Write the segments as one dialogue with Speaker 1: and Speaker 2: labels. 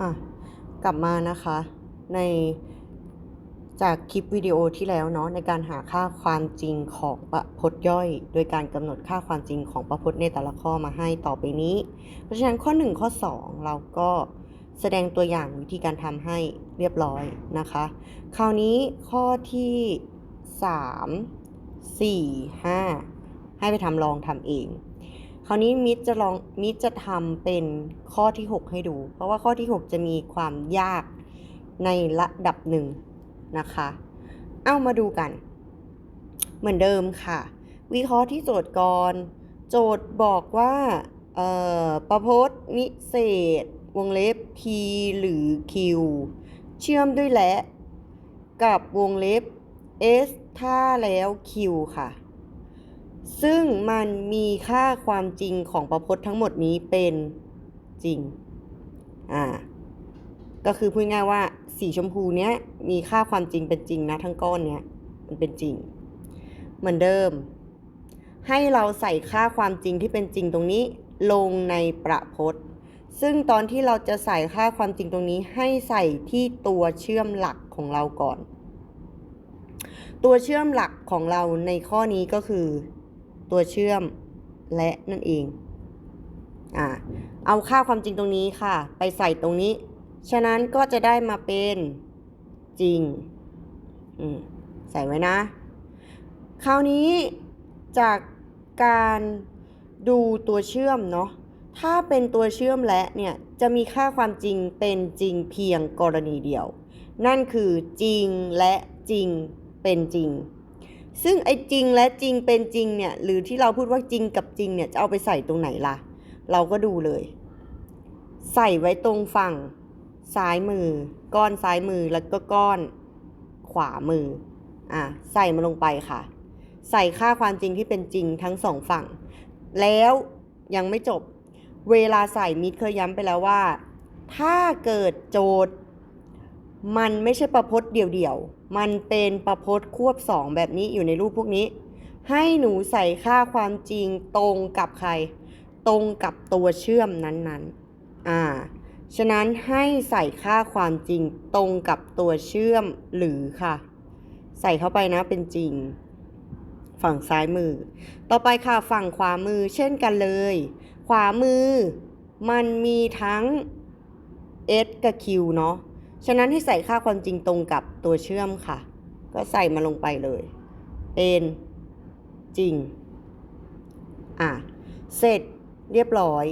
Speaker 1: อะ กลับมานะคะ ในจากคลิปวิดีโอที่แล้วเนาะในการหาค่าความจริงของประพจน์ย่อย โดยการกำหนดค่าความจริงของประพจน์ในแต่ละข้อมาให้ต่อไปนี้ เพราะฉะนั้นข้อ 1 ข้อ 2 เราก็แสดงตัวอย่างวิธีการทำให้เรียบร้อยนะคะ คราวนี้ข้อที่ 3 4 5 ให้ไปทำลองทำเอง คราวนี้มิตรจะลองมิตรจะทำเป็นข้อที่ 6 ให้ดู เพราะว่าข้อที่ 6 จะมีความยากในระดับหนึ่งนะคะ เอามาดูกัน เหมือนเดิมค่ะ วิเคราะห์ที่โจทย์ก่อน โจทย์บอกว่าประพจน์นิเศษ วงเล็บ p หรือ q เชื่อมด้วยและ กับวงเล็บ s ถ้าแล้ว q ค่ะ ซึ่งมันมีค่าความจริงของประพจน์ทั้งหมดนี้เป็นจริง อ่า ก็คือพูดง่ายว่าสีชมพูเนี้ยมีค่าความจริงเป็นจริงนะทั้งก้อนเนี้ยมันเป็นจริง เหมือนเดิม ให้เราใส่ค่าความจริงที่เป็นจริงตรงนี้ลงในประพจน์ ซึ่งตอนที่เราจะใส่ค่าความจริงตรงนี้ ให้ใส่ที่ตัวเชื่อมหลักของเราก่อน ตัวเชื่อมหลักของเราในข้อนี้ก็คือ ตัวเชื่อมและนั่นเองอ่าเอาค่าความจริงตรงนี้ค่ะ ไปใส่ตรงนี้ ฉะนั้นก็จะได้มาเป็นจริงอืมใส่ไว้นะ คราวนี้จากการดูตัวเชื่อมเนาะถ้าเป็นตัวเชื่อมและเนี่ยจะมีค่าความจริงเป็นจริงเพียงกรณีเดียว นั่นคือจริงและจริงเป็นจริง ซึ่งไอ้จริงและจริงเป็นจริงเนี่ยหรือที่เราพูดว่าจริงกับจริงเนี่ยจะเอาไปใส่ตรงไหนล่ะ เราก็ดูเลย ใส่ไว้ตรงฝั่งซ้ายมือ ก้อนซ้ายมือแล้วก็ก้อนขวามืออะใส่มาลงไปค่ะ ใส่ค่าความจริงที่เป็นจริงทั้งสองฝั่ง แล้วยังไม่จบเวลาใส่มิดเคยย้ำไปแล้วว่า ถ้าเกิดโจทย์ มันไม่ใช่ประพจน์เดี่ยวๆ มันเป็นประพจน์ควบสองแบบนี้อยู่ในรูปพวกนี้ ให้หนูใส่ค่าความจริงตรงกับใคร ตรงกับตัวเชื่อมนั้นๆ อ่า ฉะนั้นให้ใส่ค่าความจริงตรงกับตัวเชื่อมหรือค่ะ ใส่เข้าไปนะเป็นจริง ฝั่งซ้ายมือ ต่อไปค่ะฝั่งขวามือเช่นกันเลย ขวามือ มันมีทั้ง s กับ q เนาะ ฉะนั้นให้ใส่ค่าความจริงตรงกับตัวเชื่อมค่ะ ก็ใส่มาลงไปเลย เป็นจริง อะ เสร็จเรียบร้อย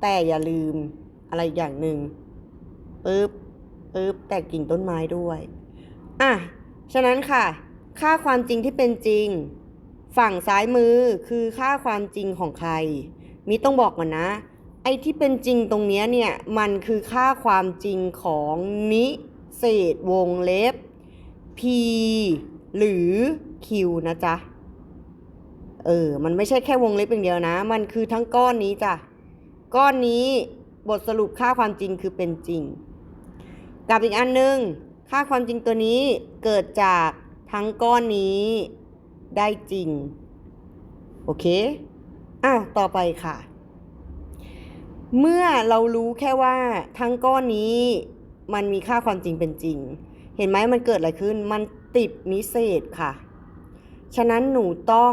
Speaker 1: แต่อย่าลืมอะไรอย่างหนึ่งปึ๊บปึ๊บแตกกิ่งต้นไม้ด้วย อะ ฉะนั้นค่ะ ค่าความจริงที่เป็นจริง ฝั่งซ้ายมือคือค่าความจริงของใครมิต้องบอกก่อนนะ ไอ้ที่เป็นจริงตรงนี้เนี่ยมันคือค่าความจริงของนิเศษวงเล็บ p หรือ q นะจ๊ะ เออ มันไม่ใช่แค่วงเล็บอย่างเดียวนะ มันคือทั้งก้อนนี้จ้ะ ก้อนนี้บทสรุปค่าความจริงคือเป็นจริง กับอีกอันหนึง ค่าความจริงตัวนี้เกิดจากทั้งก้อนนี้ได้จริง โอเคอะต่อไปค่ะ เมื่อเรารู้แค่ว่าทั้งก้อนนี้มันมีค่าความจริงเป็นจริง เห็นไหมมันเกิดอะไรขึ้น มันติดนิเศษค่ะ ฉะนั้นหนูต้อง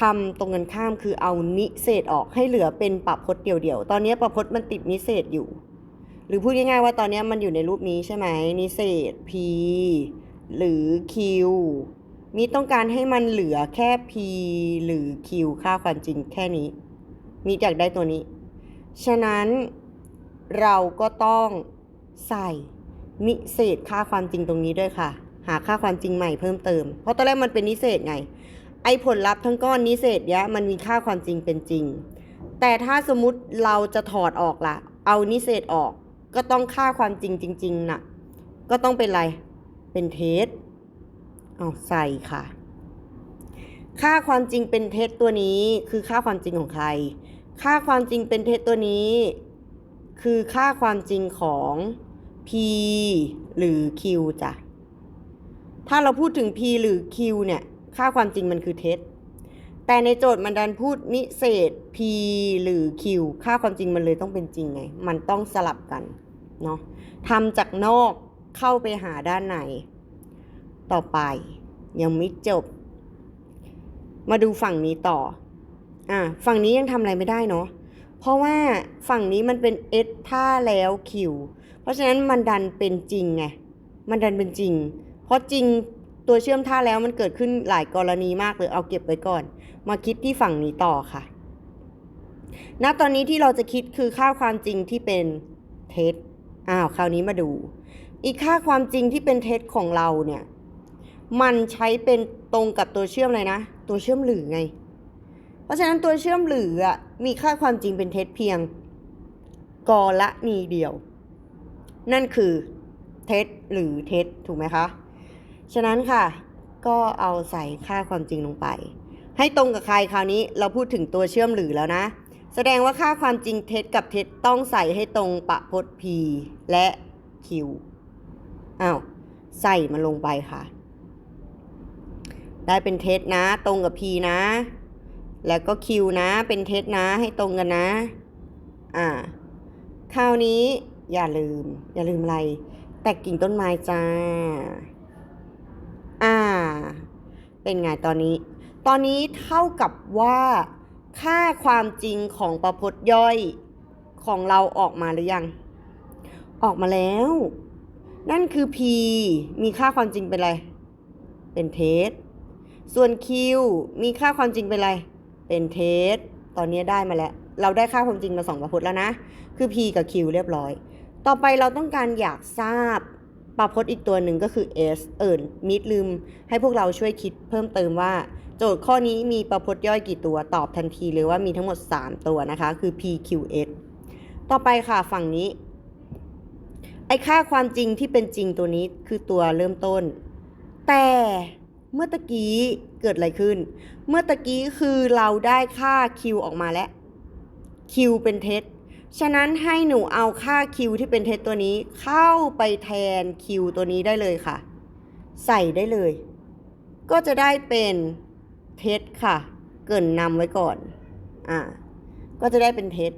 Speaker 1: ทำตรงกันข้ามคือเอานิเศษออกให้เหลือเป็นประพจน์เดี่ยวๆ ตอนนี้ประพจน์มันติดนิเศษอยู่ หรือพูดง่ายๆว่าตอนนี้มันอยู่ในรูปนี้ใช่ไหมนิเศษ p หรือ q มีต้องการให้มันเหลือแค่ p หรือ q ค่าความจริงแค่นี้ มีอยากได้ตัวนี้ ฉะนั้นเราก็ต้องใส่นิเศษค่าความจริงตรงนี้ด้วยค่ะ หาค่าความจริงใหม่เพิ่มเติม เพราะตอนแรกมันเป็นนิเศษไง ไอผลลัพธ์ทั้งก้อนนิเศษเนี้ยมันมีค่าความจริงเป็นจริง แต่ถ้าสมมติเราจะถอดออกละเอานิเศษออก ก็ต้องค่าความจริงจริงๆน่ะ ก็ต้องเป็นอะไร เป็นเท็จเอาใส่ค่ะ ค่าความจริงเป็นเท็จตัวนี้คือค่าความจริงของใคร ค่าความจริงเป็นเท็จตัวนี้ คือค่าความจริงของ p หรือ q จ้ะ ถ้าเราพูดถึง p หรือ q เนี่ย ค่าความจริงมันคือเท็จ แต่ในโจทย์มันดันพูดนิเศษ p หรือ q ค่าความจริงมันเลยต้องเป็นจริงไง มันต้องสลับกัน เนาะทำจากนอกเข้าไปหาด้านใน ต่อไปยังไม่จบ มาดูฝั่งนี้ต่อ อะฝั่งนี้ยังทำอะไรไม่ได้เนาะเพราะว่าฝั่งนี้มันเป็น s ท่าแล้ว q เพราะฉะนั้นมันดันเป็นจริงไงมันดันเป็นจริง เพราะจริงตัวเชื่อมท่าแล้วมันเกิดขึ้นหลายกรณีมากเลยเอาเก็บไว้ก่อน มาคิดที่ฝั่งนี้ต่อค่ะ ณตอนนี้ที่เราจะคิดคือค่าความจริงที่เป็นเท็จอ้าวคราวนี้มาดู อีกค่าความจริงที่เป็นเท็จของเราเนี่ย มันใช้เป็นตรงกับตัวเชื่อมเลยนะ ตัวเชื่อมหรือไง เพราะฉะนั้นตัวเชื่อมหรือมีค่าความจริงเป็นเท็จเพียงกรณีเดียว นั่นคือเท็จหรือเท็จถูกไหมคะ ฉะนั้นค่ะก็เอาใส่ค่าความจริงลงไป ให้ตรงกับใครคราวนี้เราพูดถึงตัวเชื่อมหรือแล้วนะ แสดงว่าค่าความจริงเท็จกับเท็จต้องใส่ให้ตรงประพจน์ p และ q อ้าวใส่มันลงไปค่ะ ได้เป็นเท็จนะ ตรงกับ p นะ แล้วก็ q นะเป็นเท็จนะให้ตรงกันนะ อ่า คราวนี้อย่าลืม อย่าลืมอะไร แตกกิ่งต้นไม้จ้า อ่า เป็นไงตอนนี้ ตอนนี้เท่ากับว่า ค่าความจริงของประพจน์ย่อยของเราออกมาหรือยัง ออกมาแล้ว นั่นคือ p มีค่าความจริงเป็นอะไร เป็นเทสส่วน q มีค่าความจริงเป็นอะไร เป็นเทสตอนนี้ได้มาแล้ว เราได้ค่าความจริงมาสองประพจน์แล้วนะ คือ p กับ q เรียบร้อย ต่อไปเราต้องการอยากทราบประพจน์อีกตัวหนึ่งก็คือ s เอิญมิดลืม ให้พวกเราช่วยคิดเพิ่มเติมว่า โจทย์ข้อนี้มีประพจน์ย่อยกี่ตัวตอบทันทีเลยว่ามีทั้งหมด 3 ตัวนะคะ คือ p q s ต่อไปค่ะฝั่งนี้ไอ้ค่าความจริงที่เป็นจริงตัวนี้คือตัวเริ่มต้น แต่ เมื่อตะกี้เกิดอะไรขึ้น เมื่อตะกี้คือเราได้ค่า q ออกมาแล้ว q เป็นเท็จ ฉะนั้นให้หนูเอาค่า q ที่เป็นเท็จตัวนี้เข้าไปแทน q ตัวนี้ได้เลยค่ะ ใส่ได้เลย ก็จะได้เป็นเท็จค่ะ เกินนำไว้ก่อน อ่า ก็จะได้เป็นเท็จ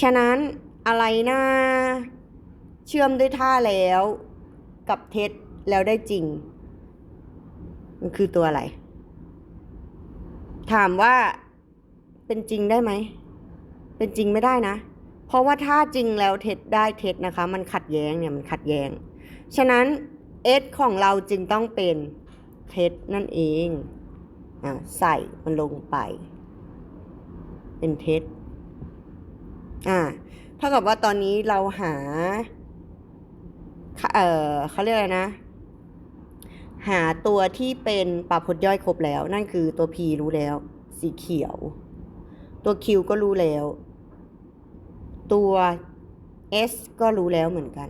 Speaker 1: ฉะนั้นอะไรนะ เชื่อมด้วยท่าแล้วกับเท็จ แล้วได้จริง มันคือตัวอะไร ถามว่าเป็นจริงได้ไหม เป็นจริงไม่ได้นะ เพราะว่าถ้าจริงแล้วเท็จได้เท็จนะคะ มันขัดแย้งเนี่ยมันขัดแย้ง ฉะนั้น s ของเราจึงต้องเป็นเท็จนั่นเองอะใส่มันลงไป เป็นเท็จอ่าเท่ากับว่าตอนนี้เราหา เออเขาเรียกอะไรนะ หาตัวที่เป็นปราพจนย่อยครบแล้ว นั่นคือตัว p รู้แล้ว สีเขียว ตัว q ก็รู้แล้ว ตัว s ก็รู้แล้วเหมือนกัน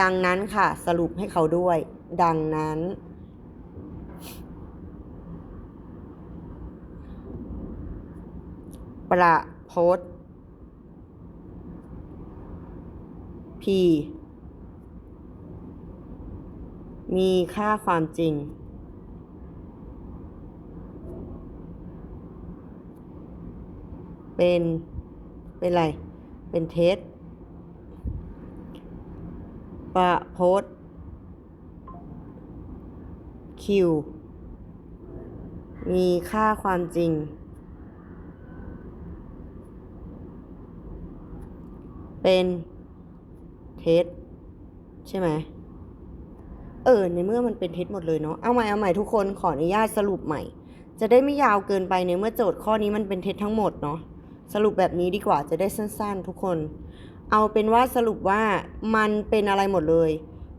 Speaker 1: ดังนั้นค่ะ สรุปให้เขาด้วย ดังนั้น ประพจน p มีค่าความจริง เป็น เป็นอะไร เป็นเท็จประพจน์ q มีค่าความจริง เป็นเท็จใช่ไหม เออในเมื่อมันเป็นเท็จหมดเลยเนาะเอาใหม่เอาใหม่ทุกคนขออนุญาตสรุปใหม่ จะได้ไม่ยาวเกินไปในเมื่อโจทย์ข้อนี้มันเป็นเท็จทั้งหมดเนาะสรุปแบบนี้ดีกว่าจะได้สั้น ๆ ทุกคน เอาเป็นว่าสรุปว่ามันเป็นอะไรหมดเลย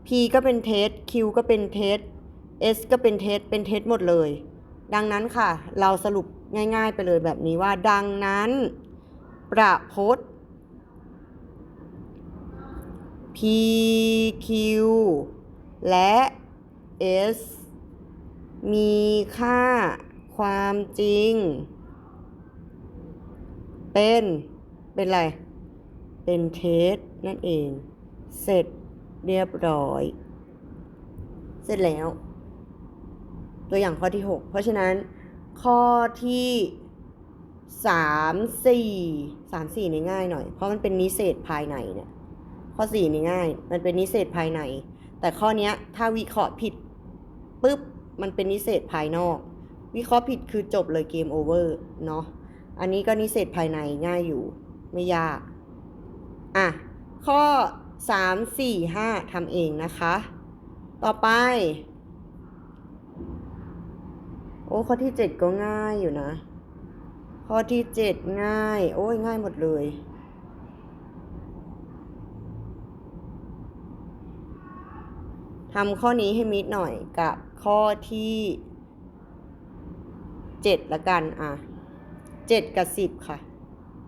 Speaker 1: p ก็เป็นเท็จ q ก็เป็นเท็จ s ก็เป็นเท็จเป็นเท็จหมดเลย ดังนั้นค่ะ เราสรุปง่าย ๆ ไปเลยแบบนี้ว่า ดังนั้น ประพจน์ p q และ s มีค่าความจริง เป็น เป็นอะไร เป็นเท็จนั่นเอง เสร็จเรียบร้อย เสร็จแล้ว ตัวอย่างข้อที่ 6 เพราะฉะนั้น ข้อที่สามสี่สามสี่นี่ง่ายหน่อย เพราะมันเป็นนิเศษภายในเนี่ย ข้อสี่นี่ง่าย มันเป็นนิเศษภายใน แต่ข้อนี้ถ้าวิเคราะห์ผิดปุ๊บมันเป็นนิเศษภายนอก วิเคราะห์ผิดคือจบเลยเกมโอเวอร์เนาะอันนี้ก็นิเศษภายในง่ายอยู่ไม่ยากอะข้อสามสี่ห้าทำเองนะคะ ต่อไป โอ้ข้อที่เจ็ดก็ง่ายอยู่นะ ข้อที่เจ็ดง่าย โอ้ยง่ายหมดเลย ทำข้อนี้ให้มิดหน่อยกับข้อที่เจ็ดละกันอะเจ็ดกับสิบค่ะ